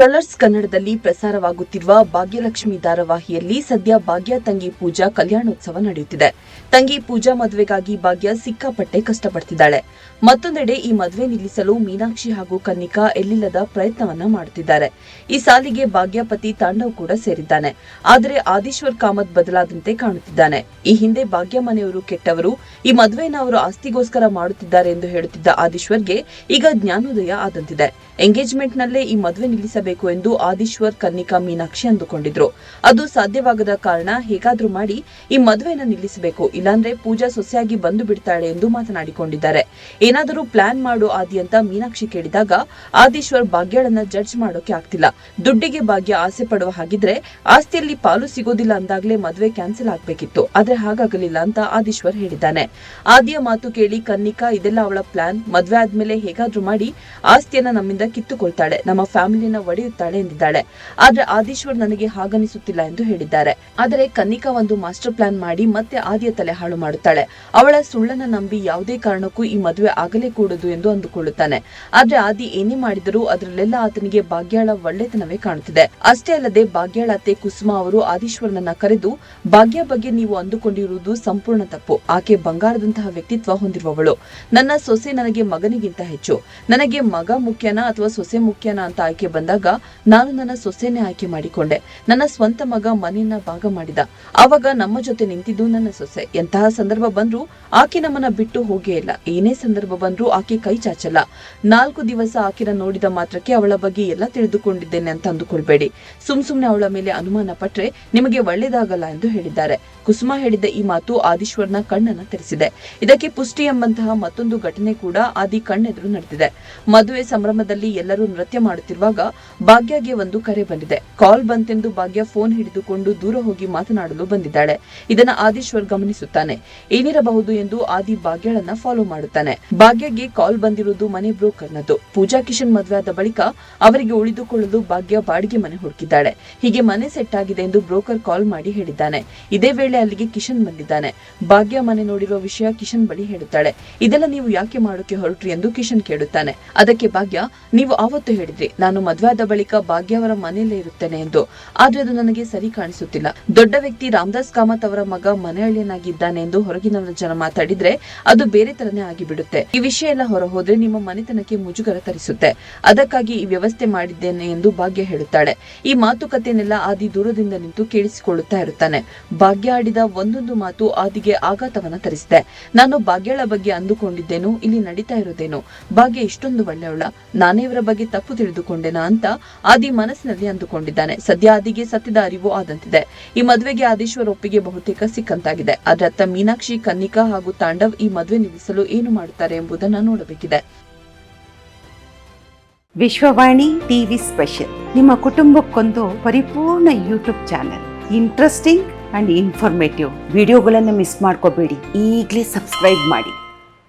Colours ಕನ್ನಡದಲ್ಲಿ ಪ್ರಸಾರವಾಗುತ್ತಿರುವ ಭಾಗ್ಯಲಕ್ಷ್ಮಿ ಧಾರಾವಾಹಿಯಲ್ಲಿ ಸದ್ಯ ಭಾಗ್ಯ ತಂಗಿ ಪೂಜಾ ಕಲ್ಯಾಣೋತ್ಸವ ನಡೆಯುತ್ತಿದೆ. ತಂಗಿ ಪೂಜಾ ಮದುವೆಗಾಗಿ ಭಾಗ್ಯ ಸಿಕ್ಕಾಪಟ್ಟೆ ಕಷ್ಟಪಡ್ತಿದ್ದಾಳೆ. ಮತ್ತೊಂದೆಡೆ ಈ ಮದುವೆ ನಿಲ್ಲಿಸಲು ಮೀನಾಕ್ಷಿ ಹಾಗೂ ಕನ್ನಿಕಾ ಎಲ್ಲಿಲ್ಲದ ಪ್ರಯತ್ನವನ್ನ ಮಾಡುತ್ತಿದ್ದಾರೆ. ಈ ಸಾಲಿಗೆ ಭಾಗ್ಯಪತಿ ತಾಂಡವ್ ಕೂಡ ಸೇರಿದ್ದಾನೆ. ಆದರೆ ಆದೀಶ್ವರ್ ಕಾಮತ್ ಬದಲಾದಂತೆ ಕಾಣುತ್ತಿದ್ದಾನೆ. ಈ ಹಿಂದೆ ಭಾಗ್ಯ ಮನೆಯವರು ಕೆಟ್ಟವರು, ಈ ಮದುವೆಯನ್ನು ಅವರು ಆಸ್ತಿಗೋಸ್ಕರ ಮಾಡುತ್ತಿದ್ದಾರೆ ಎಂದು ಹೇಳುತ್ತಿದ್ದ ಆದೀಶ್ವರ್ಗೆ ಈಗ ಜ್ಞಾನೋದಯ ಆದಂತಿದೆ. ಎಂಗೇಜ್ಮೆಂಟ್ನಲ್ಲೇ ಈ ಮದುವೆ ನಿಲ್ಲಿಸಬೇಕು ಎಂದು ಆದೀಶ್ವರ್ ಕನ್ನಿಕಾ ಮೀನಾಕ್ಷಿ ಅಂದುಕೊಂಡಿದ್ರು. ಅದು ಸಾಧ್ಯವಾಗದ ಕಾರಣ ಹೇಗಾದ್ರೂ ಮಾಡಿ ಈ ಮದುವೆಯನ್ನು ನಿಲ್ಲಿಸಬೇಕು, ಇಲ್ಲಾಂದ್ರೆ ಪೂಜಾ ಸೊಸೆಯಾಗಿ ಬಂದು ಬಿಡ್ತಾಳೆ ಎಂದು ಮಾತನಾಡಿಕೊಂಡಿದ್ದಾರೆ. ಏನಾದರೂ ಪ್ಲಾನ್ ಮಾಡು ಆದಿ ಅಂತ ಮೀನಾಕ್ಷಿ ಕೇಳಿದಾಗ ಆದೀಶ್ವರ್ ಭಾಗ್ಯಳನ್ನ ಜಡ್ಜ್ ಮಾಡೋಕೆ ಆಗ್ತಿಲ್ಲ. ದುಡ್ಡಿಗೆ ಭಾಗ್ಯ ಆಸೆ ಪಡುವ ಹಾಗಿದ್ರೆ ಆಸ್ತಿಯಲ್ಲಿ ಪಾಲು ಸಿಗೋದಿಲ್ಲ ಅಂದಾಗ್ಲೇ ಮದುವೆ ಕ್ಯಾನ್ಸಲ್ ಆಗ್ಬೇಕಿತ್ತು. ಆದ್ರೆ ಹಾಗಾಗಲಿಲ್ಲ ಅಂತ ಆದೀಶ್ವರ್ ಹೇಳಿದ್ದಾನೆ. ಆದಿಯ ಮಾತು ಕೇಳಿ ಕನ್ನಿಕಾ ಇದೆಲ್ಲ ಅವಳ ಪ್ಲಾನ್ ಮದ್ವೆ ಆದ್ಮೇಲೆ ಹೇಗಾದ್ರೂ ಮಾಡಿ ಆಸ್ತಿಯನ್ನ ನಮ್ಮಿಂದ ಕಿತ್ತುಕೊಳ್ತಾಳೆ. ನಮ್ಮ ಫ್ಯಾಮಿಲಿನ ಒಡೆಯುತ್ತಾಳೆ ಎಂದಿದ್ದಾಳೆ. ಆದ್ರೆ ಆದೀಶ್ವರ್ ನನಗೆ ಹಾಗನಿಸುತ್ತಿಲ್ಲ ಎಂದು ಹೇಳಿದ್ದಾರೆ. ಆದರೆ ಕನ್ನಿಕಾ ಒಂದು ಮಾಸ್ಟರ್ ಪ್ಲಾನ್ ಮಾಡಿ ಮತ್ತೆ ಆದಿಯ ತಲೆ ಹಾಳು ಮಾಡುತ್ತಾಳೆ. ಅವಳ ಸುಳ್ಳನ್ನ ನಂಬಿ ಯಾವುದೇ ಕಾರಣಕ್ಕೂ ಈ ಮದುವೆ ಆಗಲೇ ಕೂಡದು ಎಂದು ಅಂದುಕೊಳ್ಳುತ್ತಾನೆ. ಆದ್ರೆ ಆದಿ ಏನೇ ಮಾಡಿದರೂ ಅದರಲ್ಲೆಲ್ಲ ಆತನಿಗೆ ಭಾಗ್ಯಾಳ ಒಳ್ಳೆತನವೇ ಕಾಣುತ್ತಿದೆ. ಅಷ್ಟೇ ಅಲ್ಲದೆ ಭಾಗ್ಯಾಳ ಅತ್ತೆ ಕುಸುಮ ಅವರು ಆದೀಶ್ವರನನ್ನ ಕರೆದು, ಭಾಗ್ಯ ಬಗ್ಗೆ ನೀವು ಅಂದುಕೊಂಡಿರುವುದು ಸಂಪೂರ್ಣ ತಪ್ಪು. ಆಕೆ ಬಂಗಾರದಂತಹ ವ್ಯಕ್ತಿತ್ವ ಹೊಂದಿರುವವಳು. ನನ್ನ ಸೊಸೆ ನನಗೆ ಮಗನಿಗಿಂತ ಹೆಚ್ಚು. ನನಗೆ ಮಗ ಮುಖ್ಯನಾ ಅಥವಾ ಸೊಸೆ ಮುಖ್ಯನಾ ಅಂತ ಆಯ್ಕೆ ಬಂದಾಗ ನಾನು ನನ್ನ ಸೊಸೆನೇ ಆಯ್ಕೆ ಮಾಡಿಕೊಂಡೆ. ನನ್ನ ಸ್ವಂತ ಮಗ ಮನೆಯನ್ನ ಭಾಗ ಮಾಡಿದ. ಆವಾಗ ನಮ್ಮ ಜೊತೆ ನಿಂತಿದ್ದು ನನ್ನ ಸೊಸೆ. ಎಂತಹ ಸಂದರ್ಭ ಬಂದ್ರೂ ಆಕೆ ನಮ್ಮನ್ನ ಬಿಟ್ಟು ಹೋಗೇ ಇಲ್ಲ. ಏನೇ ಸಂದರ್ಭ ಬಂದ್ರೂ ಆಕೆ ಕೈ ಚಾಚಲ್ಲ. ನಾಲ್ಕು ದಿವಸ ಆಕೆನ ನೋಡಿದ ಮಾತ್ರಕ್ಕೆ ಅವಳ ಬಗ್ಗೆ ಎಲ್ಲ ತಿಳಿದುಕೊಂಡಿದ್ದೇನೆ ಅಂತ ಅಂದುಕೊಳ್ಬೇಡಿ. ಸುಮ್ ಸುಮ್ನೆ ಅವಳ ಮೇಲೆ ಅನುಮಾನ ಪಟ್ರೆ ನಿಮಗೆ ಒಳ್ಳೇದಾಗಲ್ಲ ಎಂದು ಹೇಳಿದ್ದಾರೆ. ಕುಸುಮ ಹೇಳಿದ ಈ ಮಾತು ಆದೀಶ್ವರ್ನ ಕಣ್ಣನ್ನ ತೆರೆಸಿದೆ. ಇದಕ್ಕೆ ಪುಷ್ಟಿ ಎಂಬಂತಹ ಮತ್ತೊಂದು ಘಟನೆ ಕೂಡ ಆದಿ ಕಣ್ಣೆದುರು ನಡೆದಿದೆ. ಮದುವೆ ಸಂಭ್ರಮದಲ್ಲಿ ಎಲ್ಲರೂ ನೃತ್ಯ ಮಾಡುತ್ತಿರುವಾಗ ಭಾಗ್ಯಗೆ ಒಂದು ಕರೆ ಬಂದಿದೆ. ಕಾಲ್ ಬಂತೆಂದು ಭಾಗ್ಯ ಫೋನ್ ಹಿಡಿದುಕೊಂಡು ದೂರ ಹೋಗಿ ಮಾತನಾಡಲು ಬಂದಿದ್ದಾಳೆ. ಇದನ್ನ ಆದೀಶ್ವರ್ ಗಮನಿಸುತ್ತಾನೆ. ಏನಿರಬಹುದು ಎಂದು ಆದಿ ಭಾಗ್ಯಳನ್ನ ಫಾಲೋ ಮಾಡುತ್ತಾನೆ. ಭಾಗ್ಯಗೆ ಕಾಲ್ ಬಂದಿರುವುದು ಮನೆ ಬ್ರೋಕರ್ನದ್ದು ಪೂಜಾ ಕಿಶನ್ ಮದುವೆ ಆದ ಬಳಿಕ ಅವರಿಗೆ ಉಳಿದುಕೊಳ್ಳಲು ಭಾಗ್ಯ ಬಾಡಿಗೆ ಮನೆ ಹುಡುಕಿದ್ದಾಳೆ. ಹೀಗೆ ಮನೆ ಸೆಟ್ ಆಗಿದೆ ಎಂದು ಬ್ರೋಕರ್ ಕಾಲ್ ಮಾಡಿ ಹೇಳಿದ್ದಾನೆ. ಇದೇ ವೇಳೆ ಅಲ್ಲಿಗೆ ಕಿಶನ್ ಬಂದಿದ್ದಾನೆ. ಭಾಗ್ಯ ಮನೆ ನೋಡಿರುವ ವಿಷಯ ಕಿಶನ್ ಬಳಿ ಹೇಳುತ್ತಾಳೆ. ಇದೆಲ್ಲ ನೀವು ಯಾಕೆ ಮಾಡೋಕೆ ಹೊರಟ್ರಿ ಎಂದು ಕಿಶನ್ ಕೇಳುತ್ತಾನೆ. ಅದಕ್ಕೆ ಭಾಗ್ಯ, ನೀವು ಆವತ್ತು ಹೇಳಿದ್ರಿ. ನಾನು ಮದುವೆ ಬಳಿಕ ಭಾಗ್ಯ ಅವರ ಮನೆಯಲ್ಲೇ ಇರುತ್ತೇನೆ ಎಂದು. ಆದ್ರೆ ಅದು ನನಗೆ ಸರಿ ಕಾಣಿಸುತ್ತಿಲ್ಲ. ದೊಡ್ಡ ವ್ಯಕ್ತಿ ರಾಮದಾಸ್ ಕಾಮತ್ ಅವರ ಮಗ ಮನೆಯಳ್ಳಿಯನಾಗಿದ್ದಾನೆ ಎಂದು ಹೊರಗಿನವರ ಜನ ಮಾತಾಡಿದ್ರೆ ಅದು ಬೇರೆ ತರನೇ ಆಗಿಬಿಡುತ್ತೆ. ಈ ವಿಷಯ ಎಲ್ಲ ಹೊರ ಹೋದ್ರೆ ನಿಮ್ಮ ಮನೆತನಕ್ಕೆ ಮುಜುಗರ ತರಿಸುತ್ತೆ. ಅದಕ್ಕಾಗಿ ಈ ವ್ಯವಸ್ಥೆ ಮಾಡಿದ್ದೇನೆ ಎಂದು ಭಾಗ್ಯ ಹೇಳುತ್ತಾಳೆ. ಈ ಮಾತುಕತೆನೆಲ್ಲ ಆದಿ ದೂರದಿಂದ ನಿಂತು ಕೇಳಿಸಿಕೊಳ್ಳುತ್ತಾ ಇರುತ್ತಾನೆ. ಭಾಗ್ಯ ಆಡಿದ ಒಂದೊಂದು ಮಾತು ಆದಿಗೆ ಆಘಾತವನ್ನ ತರಿಸಿದೆ. ನಾನು ಭಾಗ್ಯಳ ಬಗ್ಗೆ ಅಂದುಕೊಂಡಿದ್ದೇನು, ಇಲ್ಲಿ ನಡೀತಾ ಇರೋದೇನು. ಭಾಗ್ಯ ಇಷ್ಟೊಂದು ಒಳ್ಳೆಯವಳ. ನಾನೇ ಇವರ ಬಗ್ಗೆ ತಪ್ಪು ತಿಳಿದುಕೊಂಡೆನಾ ಅಂತ ಆದಿ ಮನಸ್ಸಿನಲ್ಲಿ ಅಂದುಕೊಂಡಿದ್ದಾನೆ. ಸದ್ಯ ಆದಿಗೆ ಸತ್ಯದ ಅರಿವು ಆದಂತಿದೆ. ಈ ಮದುವೆಗೆ ಆದೇಶ್ವರ ಒಪ್ಪಿಗೆ ಬಹುತೇಕ ಸಿಕ್ಕಂತಾಗಿದೆ. ಅದರತ್ತ ಮೀನಾಕ್ಷಿ, ಕನ್ನಿಕಾ ಹಾಗೂ ತಾಂಡವ್ ಈ ಮದುವೆ ನಿಲ್ಲಿಸಲು ಏನು ಮಾಡುತ್ತಾರೆ ಎಂಬುದನ್ನ ನೋಡಬೇಕಿದೆ. Vishwavani TV special. ನಿಮ್ಮ ಕುಟುಂಬಕ್ಕೊಂದು ಪರಿಪೂರ್ಣ YouTube channel. Interesting and informative. ವಿಡಿಯೋಗಳನ್ನು ಮಿಸ್ ಮಾಡ್ಕೋಬೇಡಿ. ಈಗಲೇ ಸಬ್ಸ್ಕ್ರೈಬ್ ಮಾಡಿ.